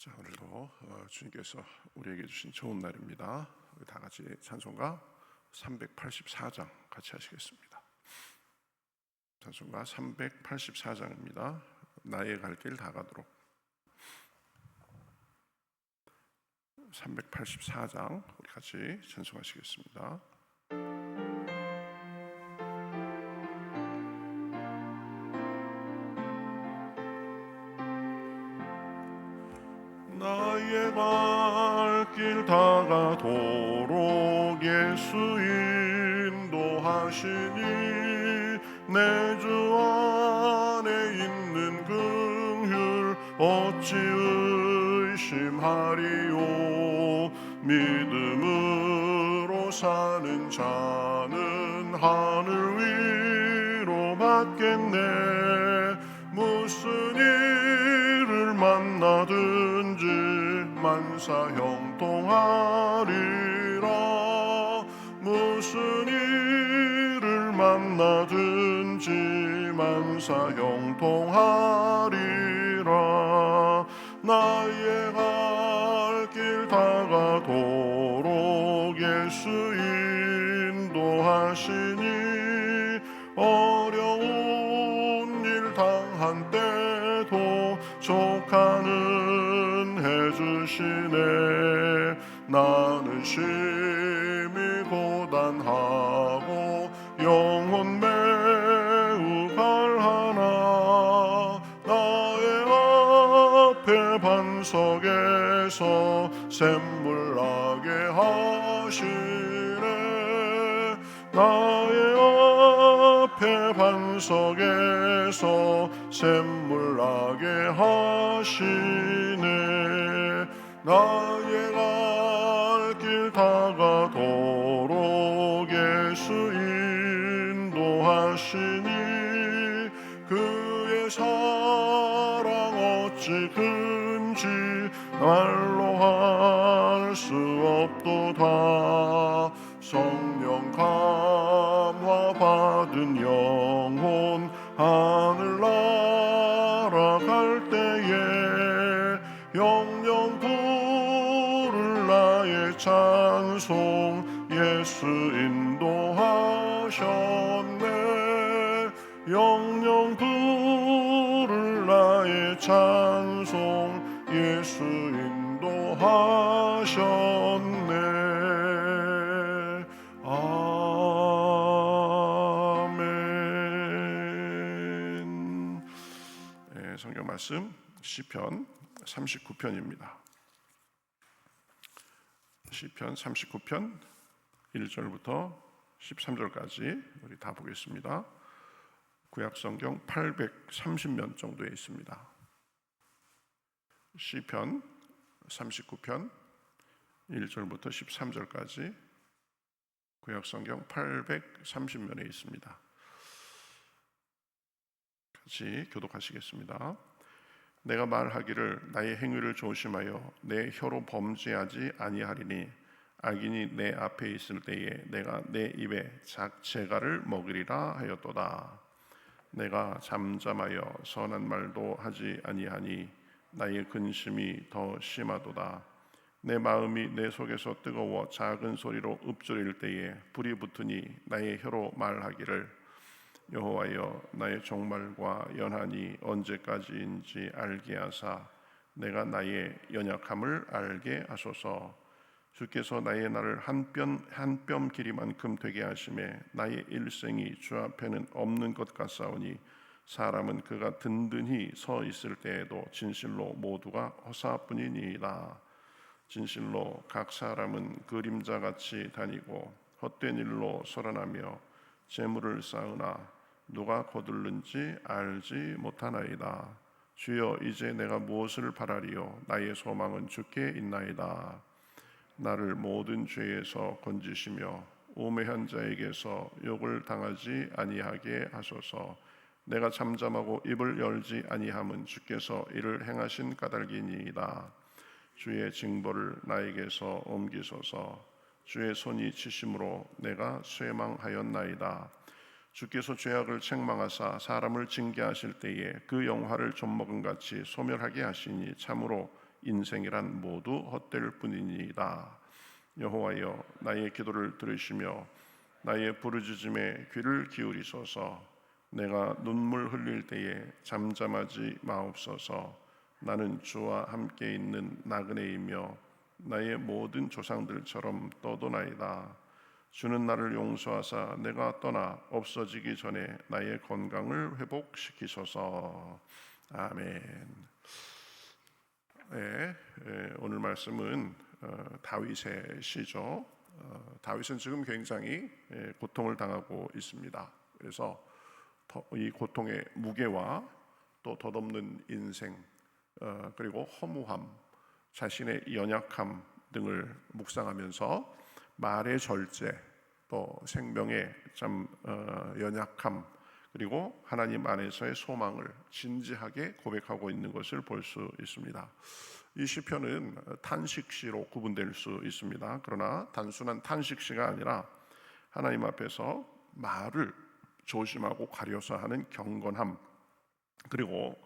자 오늘도 어, 주님께서 우리에게 주신 좋은 날입니다. 다 같이 찬송가 384장 같이 하시겠습니다. 찬송가 384장입니다. 나의 갈 길 다 가도록 384장 우리 같이 찬송하시겠습니다. 다가도록 예수 인도하시니 내 주 안에 있는 긍휼 어찌 의심하리요 믿음으로 사는 자는 하늘 위로 받겠네. 무슨 일을 만나든지 만사 형 통하리라. 무슨 일을 만나든지 만사 형통하리라. 나의 갈 길 다가도록 예수 인도하시니 어려운 일 당한 때도 족하는 해주시네 나는 심히 고단하고 영혼 매우 갈하나 나의 앞에 반석에서 샘물나게 하시네. 나의 앞에 반석에서 샘물나게 하시네. 나의 갈 하시니 그의 사랑 어찌 큰지 말로 할 수 없도다. 성령 감화 받은 영혼 하늘 날아갈 때에 영영 부를 나의 찬송 예수 인도하셨네 영영 부를 나의 찬송 예수 인도하셨네. 아멘. 네, 성경 말씀 시편 39편입니다. 시편 39편 1절부터 13절까지 우리 다 보겠습니다. 구약 성경 830면 정도에 있습니다. 시편 39편 1절부터 13절까지 구약 성경 830면에 있습니다. 같이 교독하시겠습니다. 내가 말하기를 나의 행위를 조심하여 내 혀로 범죄하지 아니하리니 악인이 내 앞에 있을 때에 내가 내 입에 작제가를 먹으리라 하였도다. 내가 잠잠하여 선한 말도 하지 아니하니 나의 근심이 더 심하도다. 내 마음이 내 속에서 뜨거워 작은 소리로 읊조릴 때에 불이 붙으니 나의 혀로 말하기를 여호와여 나의 종말과 연한이 언제까지인지 알게 하사 내가 나의 연약함을 알게 하소서 주께서 나의 날을 한뼘한 뼘 길이만큼 되게 하심에 나의 일생이 주 앞에는 없는 것 같사오니 사람은 그가 든든히 서 있을 때에도 진실로 모두가 허사뿐이니이다 진실로 각 사람은 그림자 같이 다니고 헛된 일로 설어나며 재물을 쌓으나 누가 거둘는지 알지 못하나이다. 주여 이제 내가 무엇을 바라리요 나의 소망은 주께 있나이다. 나를 모든 죄에서 건지시며 우매한 자에게서 욕을 당하지 아니하게 하소서. 내가 잠잠하고 입을 열지 아니함은 주께서 이를 행하신 까닭이니이다. 주의 징벌을 나에게서 옮기소서. 주의 손이 치심으로 내가 쇠망하였나이다. 주께서 죄악을 책망하사 사람을 징계하실 때에 그 영화를 좀먹은 같이 소멸하게 하시니 참으로 인생이란 모두 헛될 뿐이니이다. 여호와여 나의 기도를 들으시며 나의 부르짖음에 귀를 기울이소서. 내가 눈물 흘릴 때에 잠잠하지 마옵소서. 나는 주와 함께 있는 나그네이며 나의 모든 조상들처럼 떠도나이다. 주는 나를 용서하사 내가 떠나 없어지기 전에 나의 건강을 회복시키소서. 아멘. 네, 예, 오늘 말씀은 어, 다윗의 시죠. 어, 다윗은 지금 굉장히 예, 고통을 당하고 있습니다. 그래서 더- 이 고통의 무게와 또 덧없는 인생 어, 그리고 허무함, 자신의 연약함 등을 묵상하면서 말의 절제, 또 생명의 참 어, 연약함 그리고 하나님 안에서의 소망을 진지하게 고백하고 있는 것을 볼 수 있습니다. 이 시편은 탄식시로 구분될 수 있습니다. 그러나 단순한 탄식시가 아니라 하나님 앞에서 말을 조심하고 가려서 하는 경건함 그리고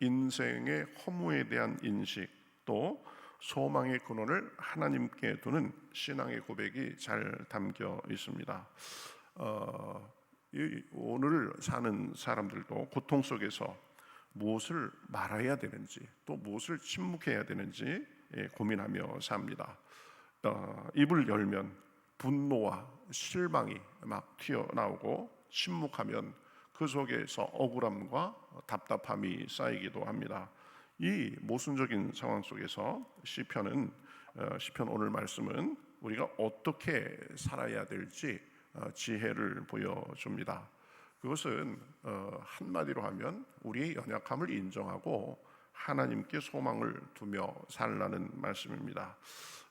인생의 허무에 대한 인식 또 소망의 근원을 하나님께 두는 신앙의 고백이 잘 담겨 있습니다. 어, 이 오늘 사는 사람들도 고통 속에서 무엇을 말해야 되는지 또 무엇을 침묵해야 되는지 예, 고민하며 삽니다. 어, 입을 열면 분노와 실망이 막 튀어나오고 침묵하면 그 속에서 억울함과 답답함이 쌓이기도 합니다. 이 모순적인 상황 속에서 시편은 어, 시편 오늘 말씀은 우리가 어떻게 살아야 될지 어, 지혜를 보여줍니다. 그것은 어, 한마디로 하면 우리의 연약함을 인정하고 하나님께 소망을 두며 살라는 말씀입니다.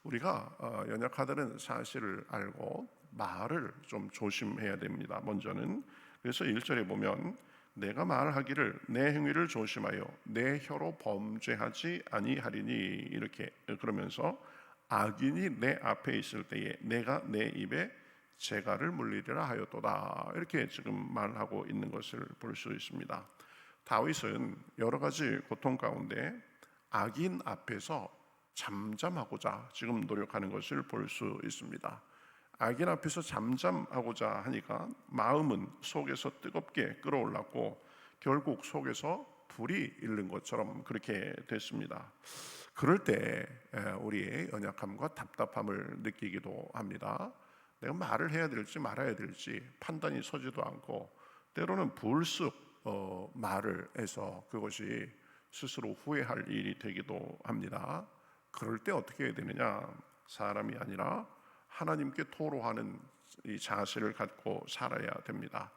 우리가 어, 연약하다는 사실을 알고 말을 좀 조심해야 됩니다. 먼저는 그래서 1절에 보면 내가 말하기를 내 행위를 조심하여 내 혀로 범죄하지 아니하리니 이렇게 그러면서 악인이 내 앞에 있을 때에 내가 내 입에 재갈을 물리리라 하였도다 이렇게 지금 말하고 있는 것을 볼 수 있습니다. 다윗은 여러 가지 고통 가운데 악인 앞에서 잠잠하고자 지금 노력하는 것을 볼 수 있습니다. 악인 앞에서 잠잠하고자 하니까 마음은 속에서 뜨겁게 끓어올랐고 결국 속에서 불이 일른 것처럼 그렇게 됐습니다. 그럴 때 우리의 연약함과 답답함을 느끼기도 합니다. 내가 말을 해야 될지 말아야 될지 판단이 서지도 않고 때로는 불쑥 어, 말을 해서 그것이 스스로 후회할 일이 되기도 합니다. 그럴 때 어떻게 해야 되느냐? 사람이 아니라 하나님께 토로하는 이 자세를 갖고 살아야 됩니다.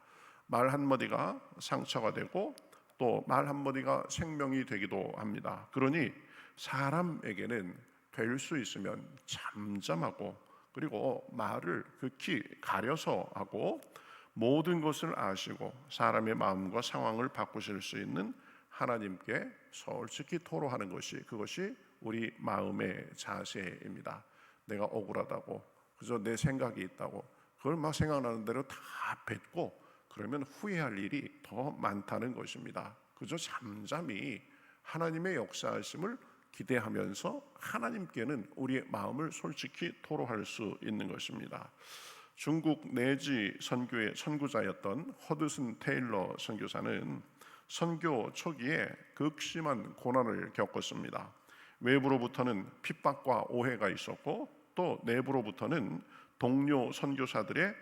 말 한마디가 상처가 되고 또 말 한마디가 생명이 되기도 합니다. 그러니 사람에게는 될 수 있으면 잠잠하고 그리고 말을 극히 가려서 하고 모든 것을 아시고 사람의 마음과 상황을 바꾸실 수 있는 하나님께 솔직히 토로하는 것이 그것이 우리 마음의 자세입니다. 내가 억울하다고 그저 내 생각이 있다고 그걸 막 생각나는 대로 다 뱉고 그러면 후회할 일이 더 많다는 것입니다. 그저 잠잠히 하나님의 역사하심을 기대하면서 하나님께는 우리의 마음을 솔직히 토로할 수 있는 것입니다. 중국 내지 선교의 선구자였던 허드슨 테일러 선교사는 선교 초기에 극심한 고난을 겪었습니다. 외부로부터는 핍박과 오해가 있었고 또 내부로부터는 동료 선교사들의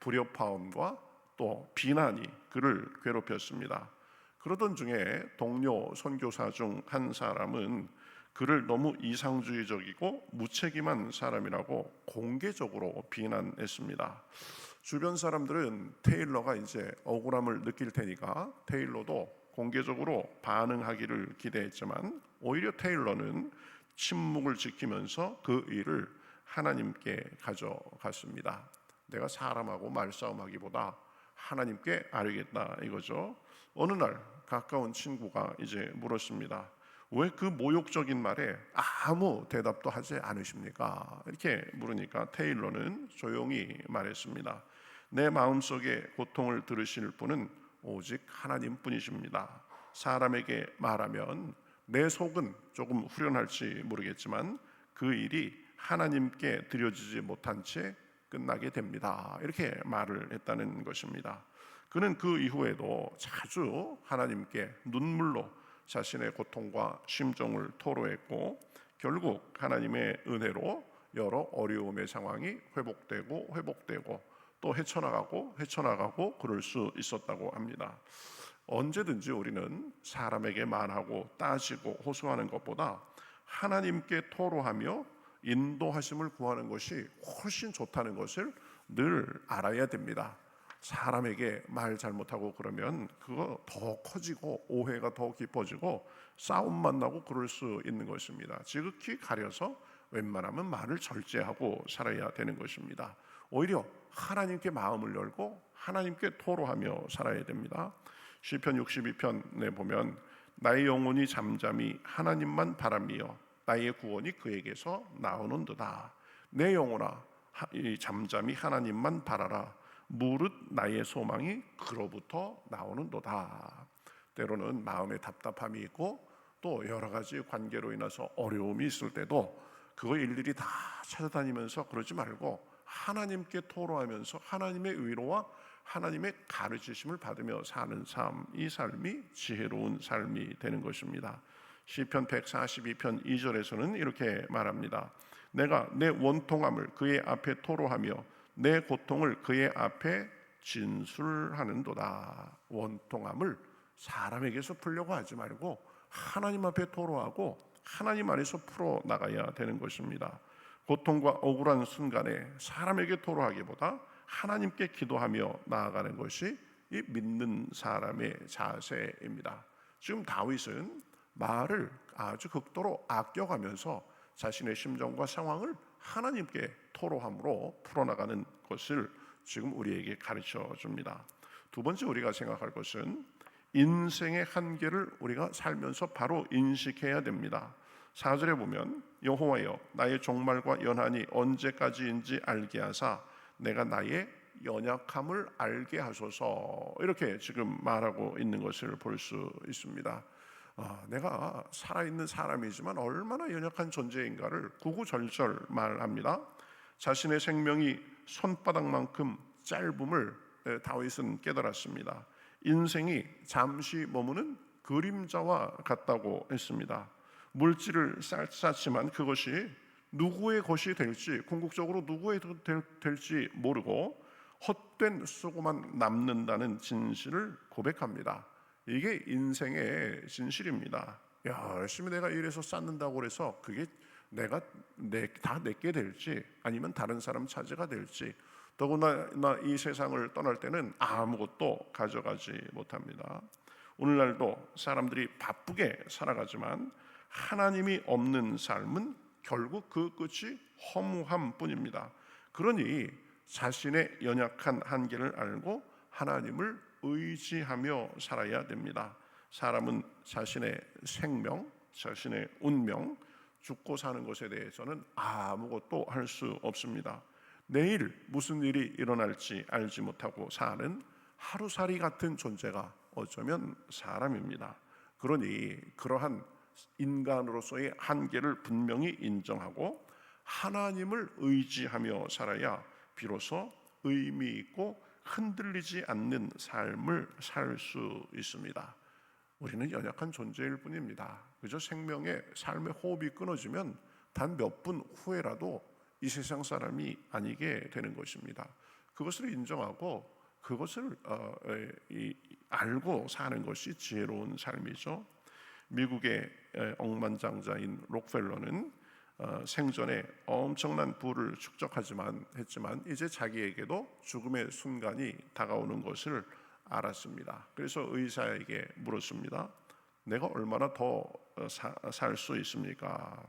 불협화음과 또 비난이 그를 괴롭혔습니다. 그러던 중에 동료 선교사 중 한 사람은 그를 너무 이상주의적이고 무책임한 사람이라고 공개적으로 비난했습니다. 주변 사람들은 테일러가 이제 억울함을 느낄 테니까 테일러도 공개적으로 반응하기를 기대했지만 오히려 테일러는 침묵을 지키면서 그 일을 하나님께 가져갔습니다. 내가 사람하고 말싸움하기보다 하나님께 아뢰겠다 이거죠. 어느 날 가까운 친구가 이제 물었습니다. 왜 그 모욕적인 말에 아무 대답도 하지 않으십니까? 이렇게 물으니까 테일러는 조용히 말했습니다. 내 마음속에 고통을 들으실 분은 오직 하나님뿐이십니다. 사람에게 말하면 내 속은 조금 후련할지 모르겠지만 그 일이 하나님께 드려지지 못한 채 끝나게 됩니다. 이렇게 말을 했다는 것입니다. 그는 그 이후에도 자주 하나님께 눈물로 자신의 고통과 심정을 토로했고 결국 하나님의 은혜로 여러 어려움의 상황이 회복되고 회복되고 또 헤쳐나가고 헤쳐나가고 그럴 수 있었다고 합니다. 언제든지 우리는 사람에게 말하고 따지고 호소하는 것보다 하나님께 토로하며 인도하심을 구하는 것이 훨씬 좋다는 것을 늘 알아야 됩니다. 사람에게 말 잘못하고 그러면 그거 더 커지고 오해가 더 깊어지고 싸움만 나고 그럴 수 있는 것입니다. 지극히 가려서 웬만하면 말을 절제하고 살아야 되는 것입니다. 오히려 하나님께 마음을 열고 하나님께 토로하며 살아야 됩니다. 시편 62편에 보면 나의 영혼이 잠잠히 하나님만 바라며 나의 구원이 그에게서 나오는도다. 내 영혼아 이 잠잠히 하나님만 바라라. 무릇 나의 소망이 그로부터 나오는도다. 때로는 마음에 답답함이 있고 또 여러 가지 관계로 인해서 어려움이 있을 때도 그거 일일이 다 찾아다니면서 그러지 말고 하나님께 토로하면서 하나님의 위로와 하나님의 가르치심을 받으며 사는 삶, 이 삶이 지혜로운 삶이 되는 것입니다. 시편 142편 2절에서는 이렇게 말합니다. 내가 내 원통함을 그의 앞에 토로하며 내 고통을 그의 앞에 진술하는도다. 원통함을 사람에게서 풀려고 하지 말고 하나님 앞에 토로하고 하나님 안에서 풀어 나가야 되는 것입니다. 고통과 억울한 순간에 사람에게 토로하기보다 하나님께 기도하며 나아가는 것이 이 믿는 사람의 자세입니다. 지금 다윗은 말을 아주 극도로 아껴가면서 자신의 심정과 상황을 하나님께 토로함으로 풀어나가는 것을 지금 우리에게 가르쳐 줍니다. 두 번째 우리가 생각할 것은 인생의 한계를 우리가 살면서 바로 인식해야 됩니다. 4절에 보면 여호와여 나의 종말과 연한이 언제까지인지 알게 하사 내가 나의 연약함을 알게 하소서 이렇게 지금 말하고 있는 것을 볼 수 있습니다. 아, 내가 살아있는 사람이지만 얼마나 연약한 존재인가를 구구절절 말합니다. 자신의 생명이 손바닥만큼 짧음을 다윗은 깨달았습니다. 인생이 잠시 머무는 그림자와 같다고 했습니다. 물질을 쌓지만 그것이 누구의 것이 될지 궁극적으로 누구의 될지 모르고 헛된 수고만 남는다는 진실을 고백합니다. 이게 인생의 진실입니다. 야, 열심히 내가 일해서 쌓는다고 그래서 그게 내가 내, 다 내게 될지 아니면 다른 사람 차지가 될지 더구나 이 세상을 떠날 때는 아무것도 가져가지 못합니다. 오늘날도 사람들이 바쁘게 살아가지만 하나님이 없는 삶은 결국 그 끝이 허무함 뿐입니다. 그러니 자신의 연약한 한계를 알고 하나님을 의지하며 살아야 됩니다. 사람은 자신의 생명, 자신의 운명, 죽고 사는 것에 대해서는 아무것도 할 수 없습니다. 내일 무슨 일이 일어날지 알지 못하고 사는 하루살이 같은 존재가 어쩌면 사람입니다. 그러니 그러한 인간으로서의 한계를 분명히 인정하고 하나님을 의지하며 살아야 비로소 의미 있고 흔들리지 않는 삶을 살 수 있습니다. 우리는 연약한 존재일 뿐입니다. 그저 생명의 삶의 호흡이 끊어지면 단 몇 분 후에라도 이 세상 사람이 아니게 되는 것입니다. 그것을 인정하고 그것을 어, 이, 알고 사는 것이 지혜로운 삶이죠. 미국의 억만장자인 록펠러는 어, 생전에 엄청난 부를 축적하지만 했지만 이제 자기에게도 죽음의 순간이 다가오는 것을 알았습니다. 그래서 의사에게 물었습니다. 내가 얼마나 더 살 수 있습니까?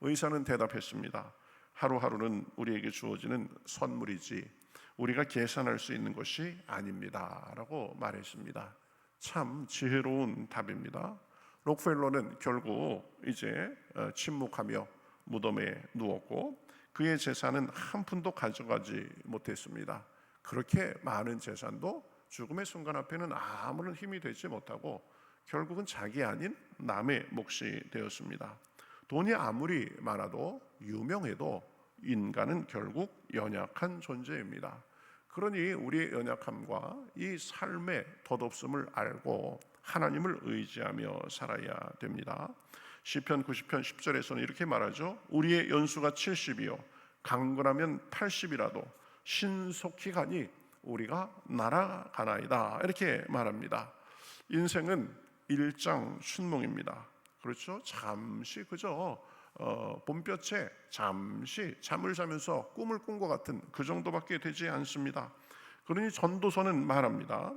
의사는 대답했습니다. 하루하루는 우리에게 주어지는 선물이지 우리가 계산할 수 있는 것이 아닙니다라고 말했습니다. 참 지혜로운 답입니다. 록펠러는 결국 이제 어, 침묵하며 무덤에 누웠고 그의 재산은 한 푼도 가져가지 못했습니다. 그렇게 많은 재산도 죽음의 순간 앞에는 아무런 힘이 되지 못하고 결국은 자기 아닌 남의 몫이 되었습니다. 돈이 아무리 많아도 유명해도 인간은 결국 연약한 존재입니다. 그러니 우리의 연약함과 이 삶의 덧없음을 알고 하나님을 의지하며 살아야 됩니다. 시편 90편 10절에서는 이렇게 말하죠. 우리의 연수가 70이요 강건하면 80이라도 신속히 가니 우리가 날아가나이다. 이렇게 말합니다. 인생은 일장 춘몽입니다. 그렇죠? 잠시 그저 어, 봄볕에 잠시 잠을 자면서 꿈을 꾼 것 같은 그 정도밖에 되지 않습니다. 그러니 전도서는 말합니다.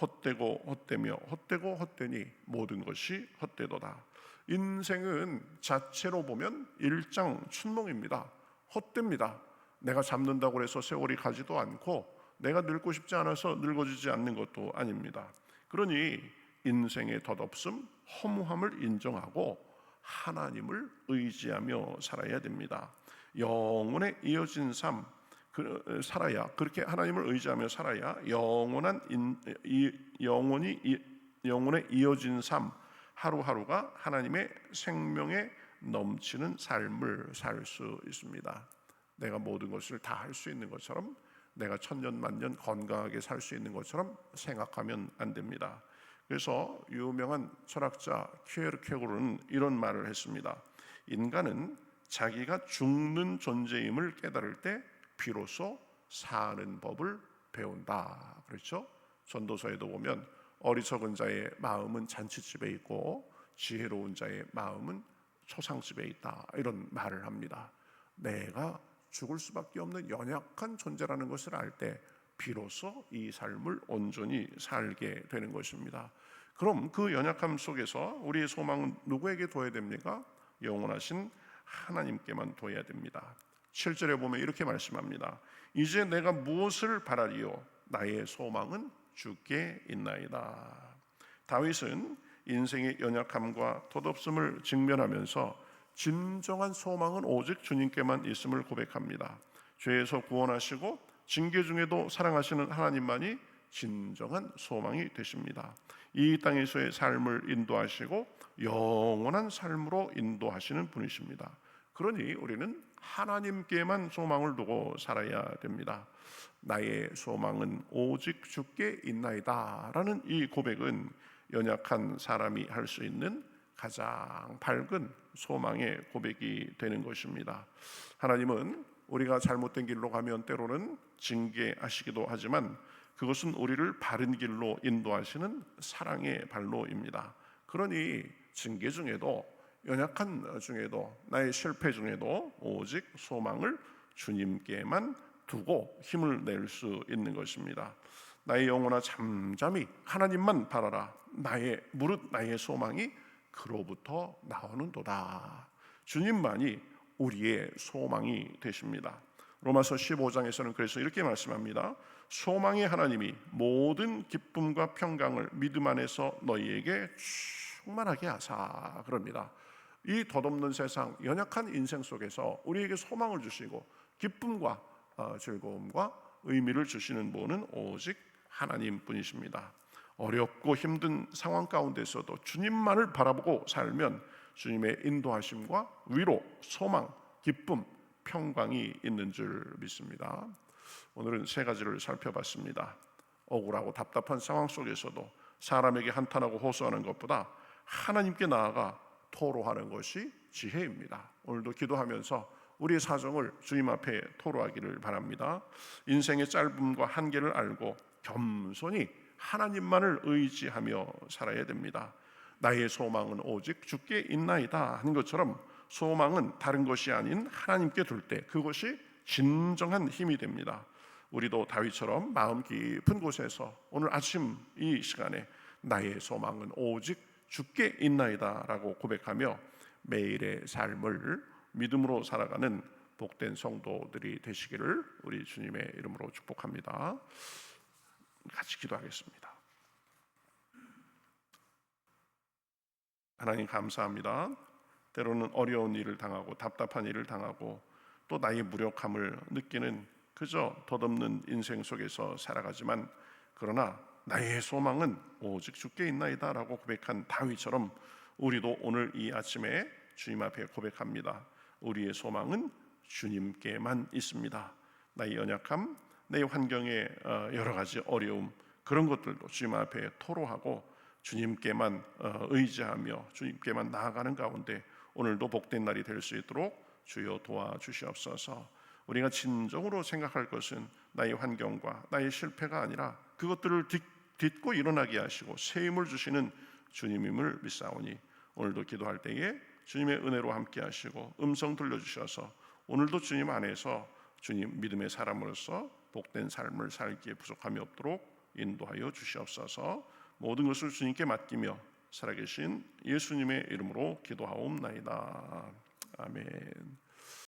헛되고 헛되며 헛되고 헛되니 모든 것이 헛되도다. 인생은 자체로 보면 일장 춘몽입니다. 헛됩니다. 내가 잡는다고 해서 세월이 가지도 않고 내가 늙고 싶지 않아서 늙어지지 않는 것도 아닙니다. 그러니 인생의 덧없음, 허무함을 인정하고 하나님을 의지하며 살아야 됩니다. 영혼에 이어진 삶 그, 살아야 그렇게 하나님을 의지하며 살아야 영원한 인, 이, 영혼이 이, 영혼에 이어진 삶 하루하루가 하나님의 생명에 넘치는 삶을 살 수 있습니다. 내가 모든 것을 다 할 수 있는 것처럼 내가 천년 만년 건강하게 살 수 있는 것처럼 생각하면 안 됩니다. 그래서 유명한 철학자 퀴에르케고르는 이런 말을 했습니다. 인간은 자기가 죽는 존재임을 깨달을 때 비로소 사는 법을 배운다. 그렇죠? 전도서에도 보면 어리석은 자의 마음은 잔치집에 있고 지혜로운 자의 마음은 초상집에 있다. 이런 말을 합니다. 내가 죽을 수밖에 없는 연약한 존재라는 것을 알 때 비로소 이 삶을 온전히 살게 되는 것입니다. 그럼 그 연약함 속에서 우리의 소망은 누구에게 둬야 됩니까? 영원하신 하나님께만 둬야 됩니다. 7절에 보면 이렇게 말씀합니다. 이제 내가 무엇을 바라리요? 나의 소망은 주께 있나이다. 다윗은 인생의 연약함과 덧없음을 직면하면서 진정한 소망은 오직 주님께만 있음을 고백합니다. 죄에서 구원하시고 징계 중에도 사랑하시는 하나님만이 진정한 소망이 되십니다. 이 땅에서의 삶을 인도하시고 영원한 삶으로 인도하시는 분이십니다. 그러니 우리는 하나님께만 소망을 두고 살아야 됩니다. 나의 소망은 오직 주께 있나이다라는 이 고백은 연약한 사람이 할 수 있는 가장 밝은 소망의 고백이 되는 것입니다. 하나님은 우리가 잘못된 길로 가면 때로는 징계하시기도 하지만 그것은 우리를 바른 길로 인도하시는 사랑의 발로입니다. 그러니 징계 중에도 연약한 중에도 나의 실패 중에도 오직 소망을 주님께만 두고 힘을 낼 수 있는 것입니다. 나의 영혼아 잠잠히 하나님만 바라라. 나의 무릇 나의 소망이 그로부터 나오는도다. 주님만이 우리의 소망이 되십니다. 로마서 15장에서는 그래서 이렇게 말씀합니다. 소망의 하나님이 모든 기쁨과 평강을 믿음 안에서 너희에게 충만하게 하사 그럽니다. 이 덧없는 세상 연약한 인생 속에서 우리에게 소망을 주시고 기쁨과 어, 즐거움과 의미를 주시는 분은 오직 하나님뿐이십니다. 어렵고 힘든 상황 가운데서도 주님만을 바라보고 살면 주님의 인도하심과 위로, 소망, 기쁨, 평강이 있는 줄 믿습니다. 오늘은 세 가지를 살펴봤습니다. 억울하고 답답한 상황 속에서도 사람에게 한탄하고 호소하는 것보다 하나님께 나아가 토로하는 것이 지혜입니다. 오늘도 기도하면서 우리의 사정을 주님 앞에 토로하기를 바랍니다. 인생의 짧음과 한계를 알고 겸손히 하나님만을 의지하며 살아야 됩니다. 나의 소망은 오직 주께 있나이다 하는 것처럼 소망은 다른 것이 아닌 하나님께 둘 때 그것이 진정한 힘이 됩니다. 우리도 다윗처럼 마음 깊은 곳에서 오늘 아침 이 시간에 나의 소망은 오직 주께 있나이다라고 고백하며 매일의 삶을 믿음으로 살아가는 복된 성도들이 되시기를 우리 주님의 이름으로 축복합니다. 같이 기도하겠습니다. 하나님 감사합니다. 때로는 어려운 일을 당하고 답답한 일을 당하고 또 나의 무력함을 느끼는 그저 덧없는 인생 속에서 살아가지만 그러나 나의 소망은 오직 주께 있나이다라고 고백한 다윗처럼 우리도 오늘 이 아침에 주님 앞에 고백합니다. 우리의 소망은 주님께만 있습니다. 나의 연약함, 내 환경의 어, 여러 가지 어려움 그런 것들도 주님 앞에 토로하고 주님께만 어, 의지하며 주님께만 나아가는 가운데 오늘도 복된 날이 될 수 있도록 주여 도와주시옵소서. 우리가 진정으로 생각할 것은 나의 환경과 나의 실패가 아니라 그것들을 딛, 딛고 일어나게 하시고 새 힘을 주시는 주님임을 믿사오니 오늘도 기도할 때에 주님의 은혜로 함께 하시고 음성 들려주셔서 오늘도 주님 안에서 주님 믿음의 사람으로서 복된 삶을 살기에 부족함이 없도록 인도하여 주시옵소서 모든 것을 주님께 맡기며 살아계신 예수님의 이름으로 기도하옵나이다. 아멘.